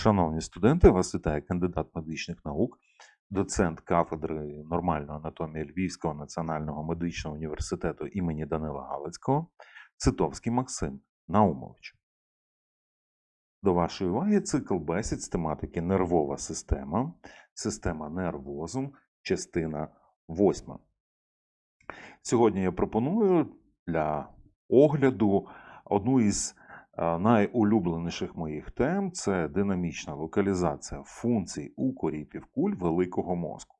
Шановні студенти, вас вітає кандидат медичних наук, доцент кафедри нормальної анатомії Львівського національного медичного університету імені Данила Галицького, Цитовський Максим Наумович. До вашої уваги цикл бесід з тематики нервова система, система нервозум, частина 8. Сьогодні я пропоную для огляду одну із найулюбленіших моїх тем це динамічна локалізація функцій у корі півкуль великого мозку.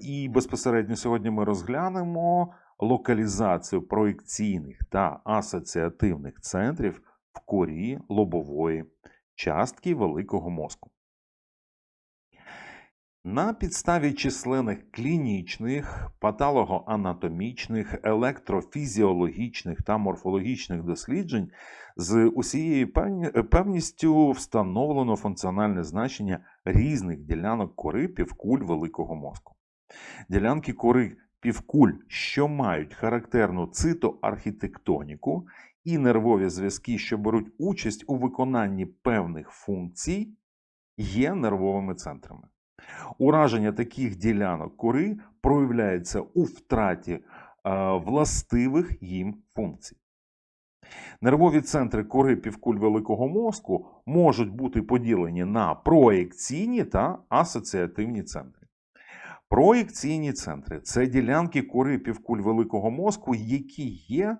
І безпосередньо сьогодні ми розглянемо локалізацію проекційних та асоціативних центрів в корі лобової частки великого мозку. На підставі численних клінічних, патологоанатомічних, електрофізіологічних та морфологічних досліджень з усією певністю встановлено функціональне значення різних ділянок кори півкуль великого мозку. Ділянки кори півкуль, що мають характерну цитоархітектоніку і нервові зв'язки, що беруть участь у виконанні певних функцій, є нервовими центрами. Ураження таких ділянок кори проявляється у втраті е, властивих їм функцій. Нервові центри кори півкуль великого мозку можуть бути поділені на проекційні та асоціативні центри. Проекційні центри це ділянки кори півкуль великого мозку, які є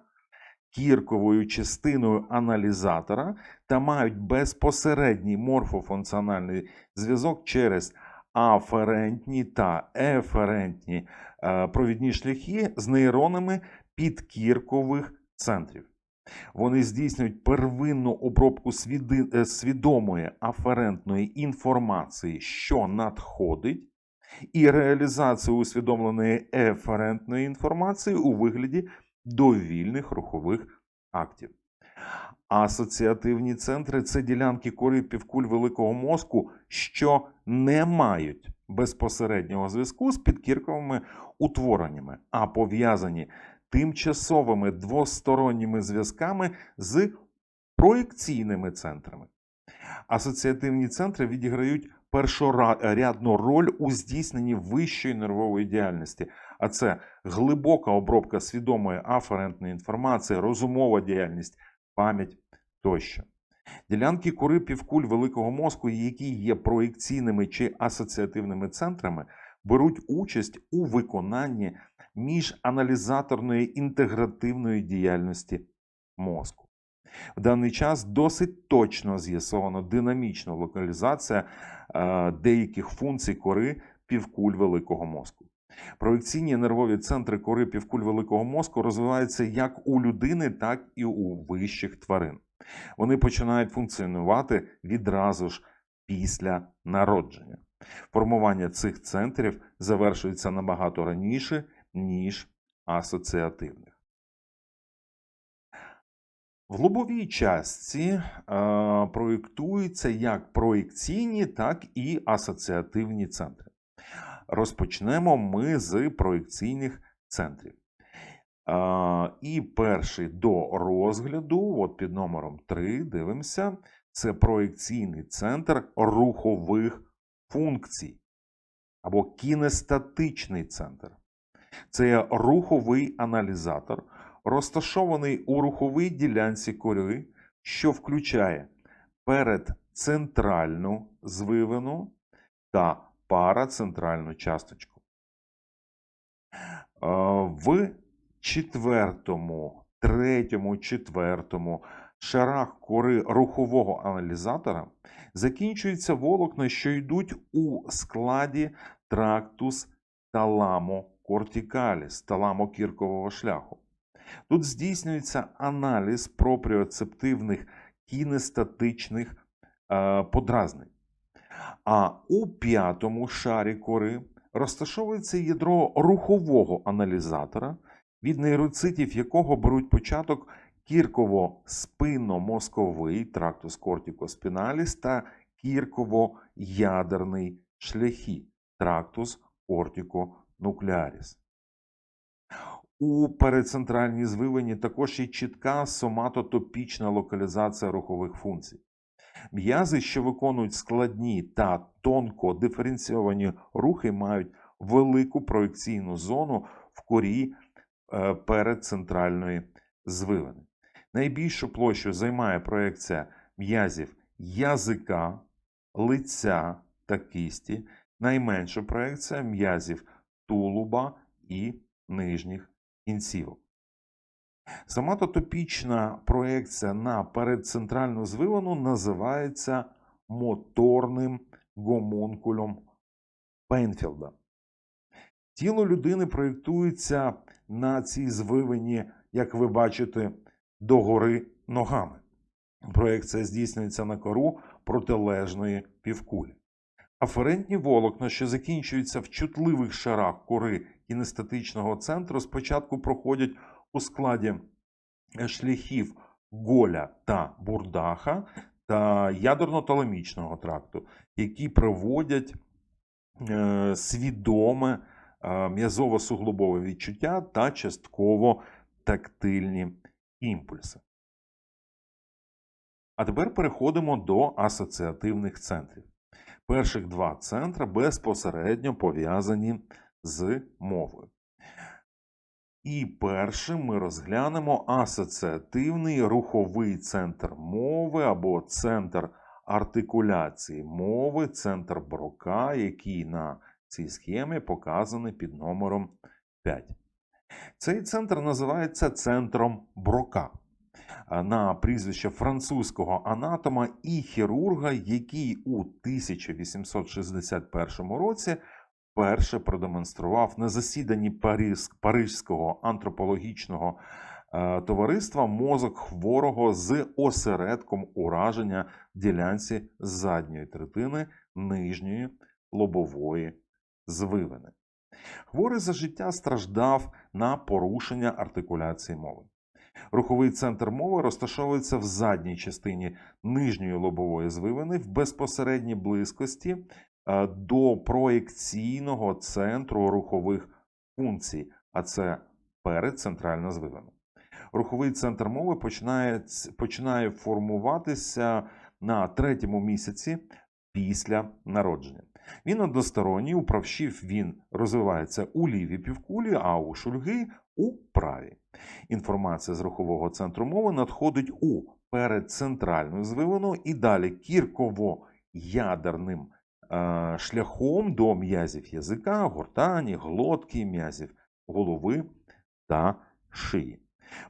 кірковою частиною аналізатора та мають безпосередній морфофункціональний зв'язок через аферентні та еферентні е, провідні шляхи з нейронами підкіркових центрів. Вони здійснюють первинну обробку е, свідомої аферентної інформації, що надходить, і реалізацію усвідомленої еферентної інформації у вигляді довільних рухових актів. Асоціативні центри це ділянки кори півкуль великого мозку, що не мають безпосереднього зв'язку з підкірковими утвореннями, а пов'язані тимчасовими двосторонніми зв'язками з проекційними центрами. Асоціативні центри відіграють першорядну роль у здійсненні вищої нервової діяльності, а це глибока обробка свідомої аферентної інформації, розумова діяльність, пам'ять тощо. Ділянки кори півкуль великого мозку, які є проекційними чи асоціативними центрами, беруть участь у виконанні міжаналізаторної інтегративної діяльності мозку. В даний час досить точно з'ясовано динамічна локалізація е, деяких функцій кори півкуль великого мозку. Проекційні нервові центри кори півкуль великого мозку розвиваються як у людини, так і у вищих тварин. Вони починають функціонувати відразу ж після народження. Формування цих центрів завершується набагато раніше, ніж асоціативних. В лобовій частці е, проєктуються як проекційні, так і асоціативні центри. Розпочнемо ми з проекційних центрів. Е, і перший до розгляду, от під номером 3, дивимося, це проекційний центр рухових функцій або кінестатичний центр. Це руховий аналізатор, розташований у руховій ділянці кори, що включає передцентральну звивину та парацентральну часточку. Е, В четвертому, третьому, четвертому шарах кори рухового аналізатора закінчуються волокна, що йдуть у складі трактус таламокортикаліс, таламокіркового шляху. Тут здійснюється аналіз пропріоцептивних кінестатичних е, подразнень. А у п'ятому шарі кори розташовується ядро рухового аналізатора, від нейроцитів якого беруть початок кірково-спинномозковий трактус кортикоспіналіс та кірково-ядерний шляхи трактус кортиконуклеаріс. У передцентральній звивині також є чітка соматотопічна локалізація рухових функцій. М'язи, що виконують складні та тонко диференційовані рухи, мають велику проекційну зону в корі е, передцентральної звивини. Найбільшу площу займає проекція м'язів язика, лиця та кисті, найменша проекція м'язів тулуба і нижніх кінцівок. Соматотопічна проекція на передцентральну звивину називається моторним гомункулем Пейнфілда. Тіло людини проєктується на цій звивині, як ви бачите, догори ногами. Проекція здійснюється на кору протилежної півкулі. Аферентні волокна, що закінчуються в чутливих шарах кори кінестетичного центру, спочатку проходять у складі шляхів Голя та Бурдаха та ядерно-таламічного тракту, які проводять е, свідоме е, м'язово-суглобове відчуття та частково тактильні імпульси. А тепер переходимо до асоціативних центрів. Перших два центри безпосередньо пов'язані з мовою. І першим ми розглянемо асоціативний руховий центр мови або центр артикуляції мови, центр Брока, який на цій схемі показаний під номером 5. Цей центр називається центром Брока на прізвище французького анатома і хірурга, який у 1861 році вперше продемонстрував на засіданні Париж, Парижського антропологічного е, товариства мозок хворого з осередком ураження ділянці задньої третини нижньої лобової звивини. Хворий за життя страждав на порушення артикуляції мови. Руховий центр мови розташовується в задній частині нижньої лобової звивини в безпосередній близькості е, до проекційного центру рухових функцій, а це передцентральна звивина. Руховий центр мови починає, починає формуватися на третьому місяці після народження. Він односторонній, у правшів він розвивається у лівій півкулі, а у шульги у правій. Інформація з рухового центру мови надходить у передцентральну звивину і далі кірково-ядерним е, шляхом до м'язів язика, гортані, глотки, м'язів голови та шиї.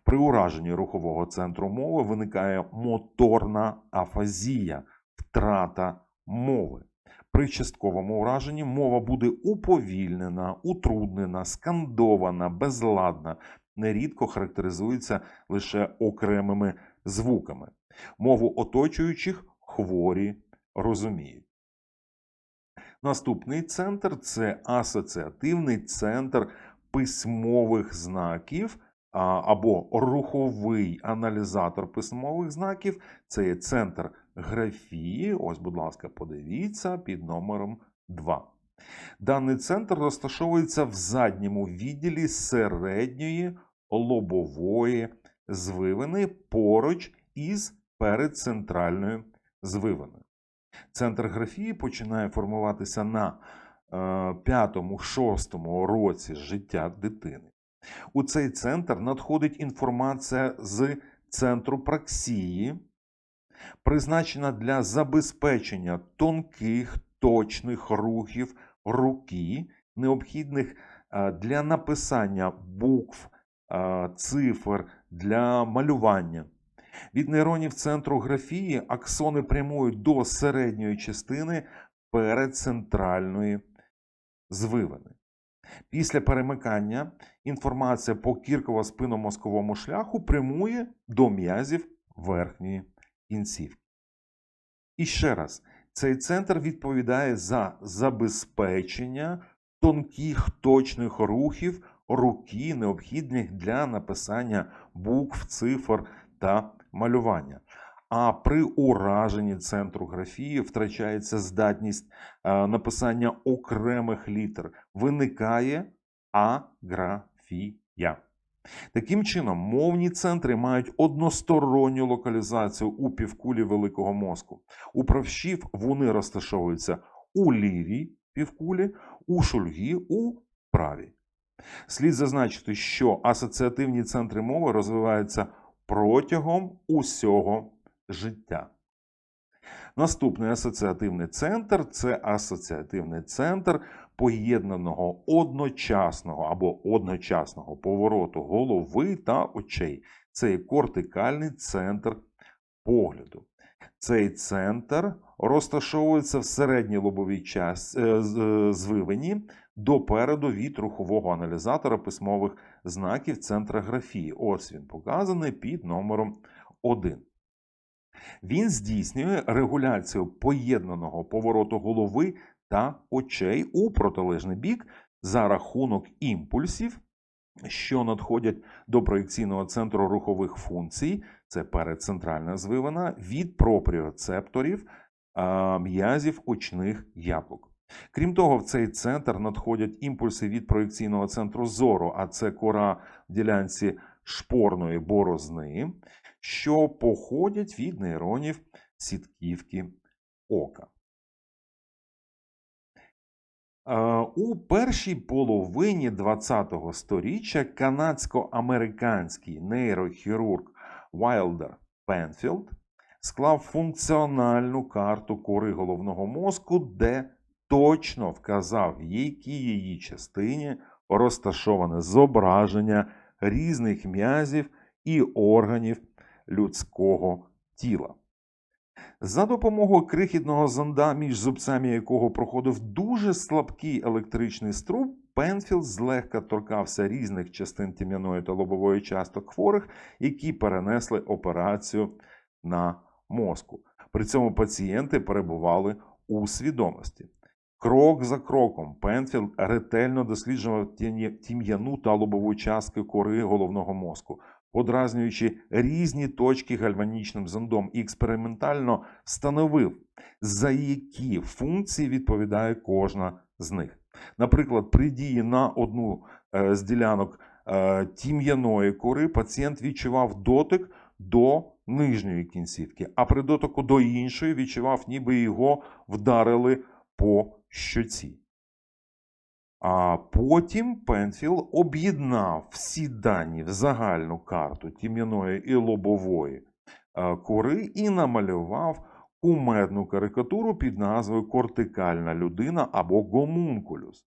При ураженні рухового центру мови виникає моторна афазія, втрата мови. При частковому ураженні мова буде уповільнена, утруднена, скандована, безладна, нерідко характеризується лише окремими звуками. Мову оточуючих хворі розуміють. Наступний центр це асоціативний центр письмових знаків або руховий аналізатор письмових знаків. Це є центр графії. Ось, будь ласка, подивіться під номером 2. Даний центр розташовується в задньому відділі середньої лобової звивини поруч із передцентральною звивиною. Центр графії починає формуватися на 5-6 е, році життя дитини. У цей центр надходить інформація з центру праксії, призначена для забезпечення тонких, точних рухів руки, необхідних е, для написання букв, е, цифр, для малювання. Від нейронів центру графії аксони прямують до середньої частини передцентральної звивини. Після перемикання інформація по кірково-спинномозковому шляху прямує до м'язів верхньої кінцівки. І ще раз, цей центр відповідає за забезпечення тонких точних рухів руки, необхідних для написання букв, цифр та малювання. А при ураженні центру графії втрачається здатність е, написання окремих літер. Виникає аграфія. Таким чином, мовні центри мають односторонню локалізацію у півкулі великого мозку. У правшів вони розташовуються у лівій півкулі, у шульгі у правій. Слід зазначити, що асоціативні центри мови розвиваються протягом усього життя. Наступний асоціативний центр це асоціативний центр поєднаного одночасного або одночасного повороту голови та очей. Це кортикальний центр погляду. Цей центр розташовується в середній лобовій час, е, е, звивині допереду від рухового аналізатора письмових знаків центра графії. Ось він показаний під номером 1. Він здійснює регуляцію поєднаного повороту голови та очей у протилежний бік за рахунок імпульсів, що надходять до проекційного центру рухових функцій, це передцентральна звивина, від пропріоцепторів м'язів очних яблук. Крім того, в цей центр надходять імпульси від проекційного центру зору, а це кора в ділянці шпорної борозни, що походять від нейронів сітківки ока. Е, У першій половині ХХ століття канадсько-американський нейрохірург Вайлдер Пенфілд склав функціональну карту кори головного мозку, де точно вказав, в її частині розташоване зображення різних м'язів і органів людського тіла. За допомогою крихітного зонда, між зубцями якого проходив дуже слабкий електричний струм, Пенфілд злегка торкався різних частин тім'яної та лобової часток хворих, які перенесли операцію на мозку. При цьому пацієнти перебували у свідомості. Крок за кроком Пенфілд ретельно досліджував тім'яну та лобову частки кори головного мозку, подразнюючи різні точки гальванічним зондом і експериментально встановив, за які функції відповідає кожна з них. Наприклад, при дії на одну е, з ділянок е, тім'яної кори пацієнт відчував дотик до нижньої кінцівки, а при дотику до іншої відчував, ніби його вдарили по щоці. А потім Пенфіл об'єднав всі дані в загальну карту тім'яної і лобової е, кори і намалював кумедну карикатуру під назвою Кортикальна людина або гомункулюс.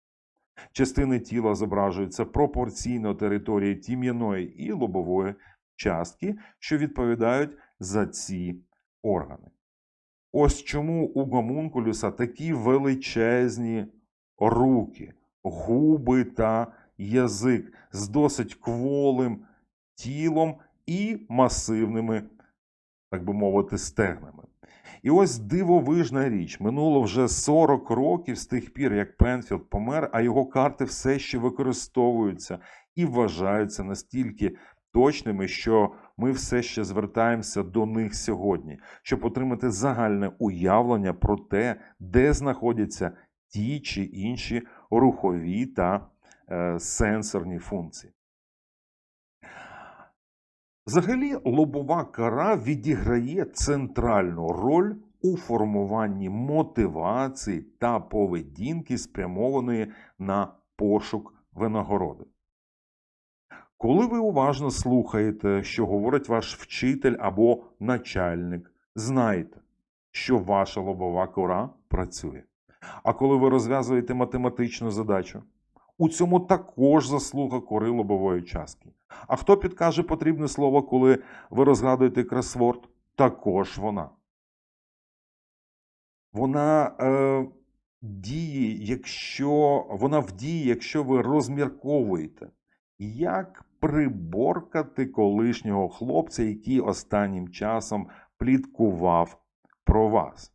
Частини тіла зображуються пропорційно території тім'яної і лобової частки, що відповідають за ці органи. Ось чому у гомункулюса такі величезні руки, губи та язик з досить кволим тілом і масивними, так би мовити, стегнами. І ось дивовижна річ. Минуло вже 40 років з тих пір, як Пенфілд помер, а його карти все ще використовуються і вважаються настільки точними, що ми все ще звертаємося до них сьогодні, щоб отримати загальне уявлення про те, де знаходяться ті чи інші рухові та е, сенсорні функції. Взагалі, лобова кора відіграє центральну роль у формуванні мотивації та поведінки, спрямованої на пошук винагороди. Коли ви уважно слухаєте, що говорить ваш вчитель або начальник, знайте, що ваша лобова кора працює. А коли ви розв'язуєте математичну задачу, у цьому також заслуга кори лобової частки. А хто підкаже потрібне слово, коли ви розгадуєте кросворд? Також вона. Вона е, діє, якщо вона в дії, якщо ви розмірковуєте, як приборкати колишнього хлопця, який останнім часом пліткував про вас.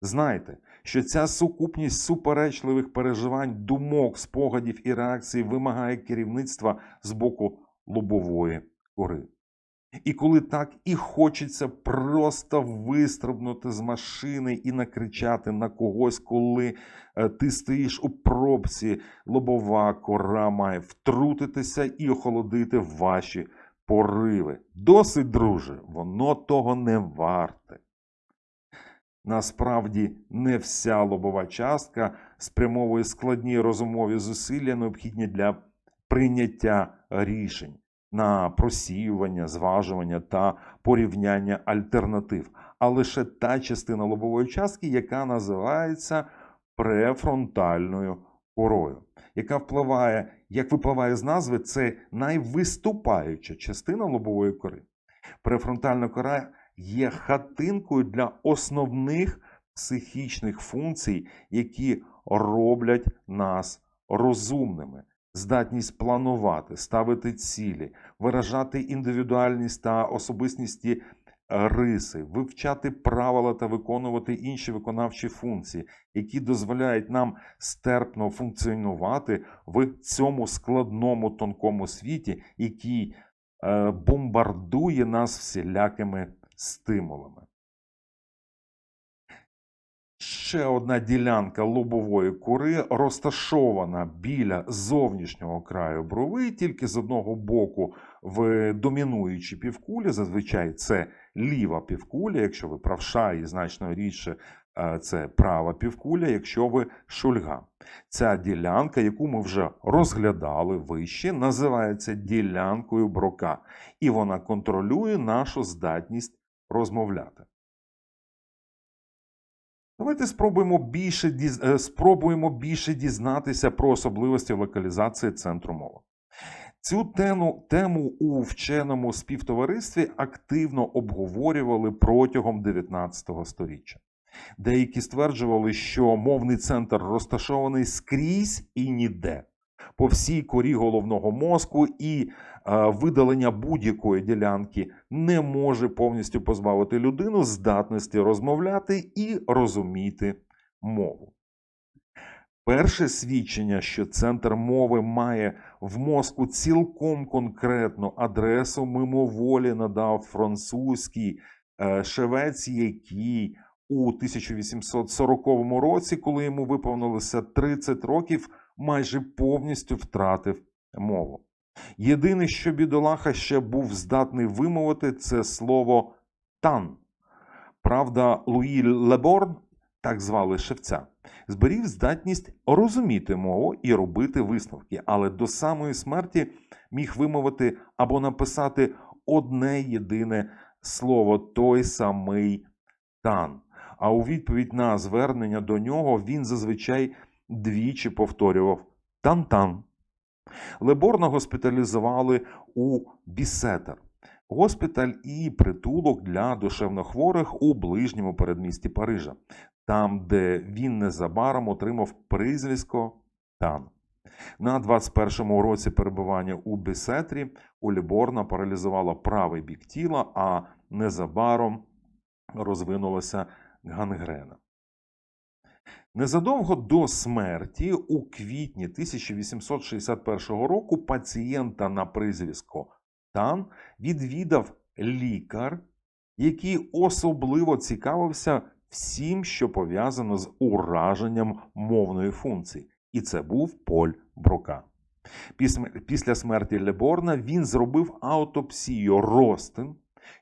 Знайте, що ця сукупність суперечливих переживань, думок, спогадів і реакцій вимагає керівництва з боку лобової кори. І коли так і хочеться просто вистрибнути з машини і накричати на когось, коли е, ти стоїш у пробці, лобова кора має втрутитися і охолодити ваші пориви. Досить, друже, воно того не варте. Насправді, не вся лобова частка спрямовує складні розумові зусилля, необхідні для прийняття рішень на просіювання, зважування та порівняння альтернатив, а лише та частина лобової частки, яка називається префронтальною корою, яка впливає, як випливає з назви, це найвиступаюча частина лобової кори. Префронтальна кора є хатинкою для основних психічних функцій, які роблять нас розумними. Здатність планувати, ставити цілі, виражати індивідуальність та особистісні е, риси, вивчати правила та виконувати інші виконавчі функції, які дозволяють нам стерпно функціонувати в цьому складному тонкому світі, який е, бомбардує нас всілякими стимулами. Ще одна ділянка лобової кори розташована біля зовнішнього краю брови, тільки з одного боку в домінуючій півкулі. Зазвичай це ліва півкуля, якщо ви правша і значно рідше е, це права півкуля, якщо ви шульга. Ця ділянка, яку ми вже розглядали вище, називається ділянкою брока, і вона контролює нашу здатність розмовляти. Давайте спробуємо більше, е, спробуємо більше дізнатися про особливості локалізації центру мови. Цю тему, тему у вченому співтоваристві активно обговорювали протягом 19 століття. Деякі стверджували, що мовний центр розташований скрізь і ніде, по всій корі головного мозку, і видалення будь-якої ділянки не може повністю позбавити людину здатності розмовляти і розуміти мову. Перше свідчення, що центр мови має в мозку цілком конкретну адресу, мимоволі надав французький е, шевець, який у 1840 році, коли йому виповнилося 30 років, майже повністю втратив мову. Єдине, що бідолаха ще був здатний вимовити, це слово тан. Правда, Луї Леборн, так звали шевця, зберіг здатність розуміти мову і робити висновки, але до самої смерті міг вимовити або написати одне єдине слово той самий тан. А у відповідь на звернення до нього він зазвичай двічі повторював тан-тан. Леборна госпіталізували у Бісетер. Госпіталь і притулок для душевнохворих у ближньому передмісті Парижа, там, де він незабаром отримав прізвисько Тан. На 21-му році перебування у Бісетрі у Ліборна паралізувала правий бік тіла, а незабаром розвинулася гангрена. Незадовго до смерті, у квітні 1861 року, пацієнта на прізвисько Тан відвідав лікар, який особливо цікавився всім, що пов'язано з ураженням мовної функції. І це був Поль. Після- Після смерті Леборна він зробив аутопсію ростин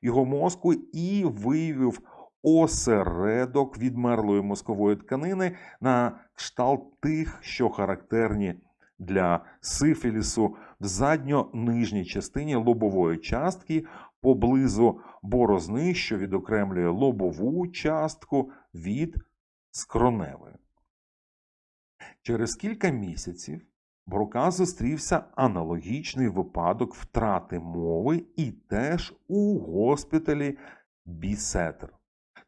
його мозку і виявив осередок відмерлої мозкової тканини на кшталт тих, що характерні для сифілісу в задньо-нижній частині лобової частки поблизу борозни, що відокремлює лобову частку від скроневої. Через кілька місяців Брука зустрівся аналогічний випадок втрати мови і теж у госпіталі Бісетер.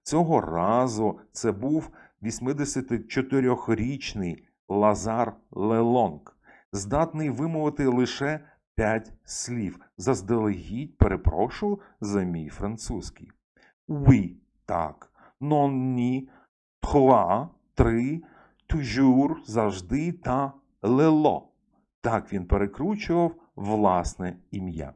Цього разу це був 84-річний Лазар Лелонг, здатний вимовити лише п'ять слів. Заздалегідь перепрошую за мій французький. Oui – так. Non – ні. Trois – три. Toujours – завжди та лело. Так він перекручував власне ім'я.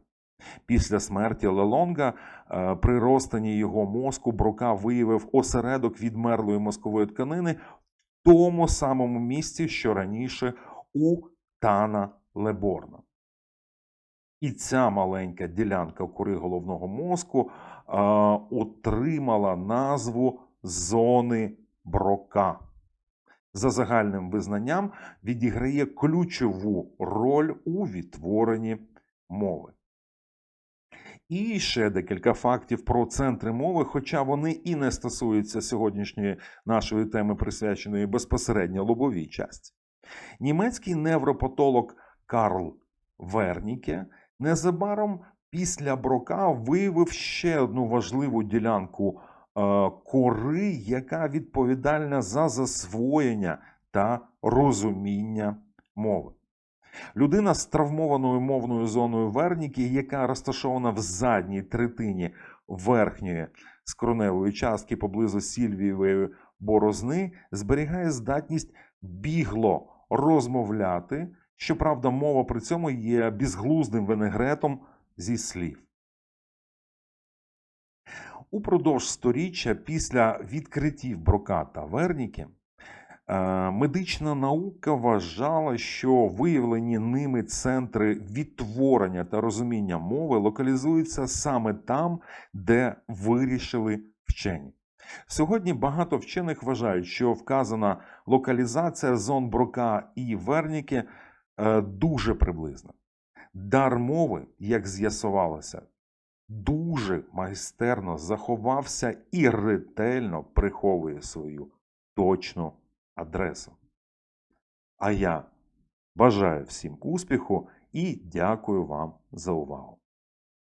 Після смерті Лелонга е, при розтині його мозку Брока виявив осередок відмерлої мозкової тканини в тому самому місці, що раніше у Тана Леборна. І ця маленька ділянка кори головного мозку е, отримала назву зони Брока. За загальним визнанням відіграє ключову роль у відтворенні мови. І ще декілька фактів про центри мови, хоча вони і не стосуються сьогоднішньої нашої теми, присвяченої безпосередньо лобовій часті. Німецький невропатолог Карл Верніке незабаром після Брока виявив ще одну важливу ділянку е, кори, яка відповідальна за засвоєння та розуміння мови. Людина з травмованою мовною зоною Верніки, яка розташована в задній третині верхньої скроневої частки поблизу сільвієвої борозни, зберігає здатність бігло розмовляти. Щоправда, мова при цьому є безглуздим винегретом зі слів. Упродовж сторіччя після відкриттів Брока та Верніки медична наука вважала, що виявлені ними центри відтворення та розуміння мови локалізуються саме там, де вирішили вчені. Сьогодні багато вчених вважають, що вказана локалізація зон Брока і Верніки е, дуже приблизна. Дар мови, як з'ясувалося, дуже майстерно заховався і ретельно приховує свою точну адресу. А я бажаю всім успіху і дякую вам за увагу.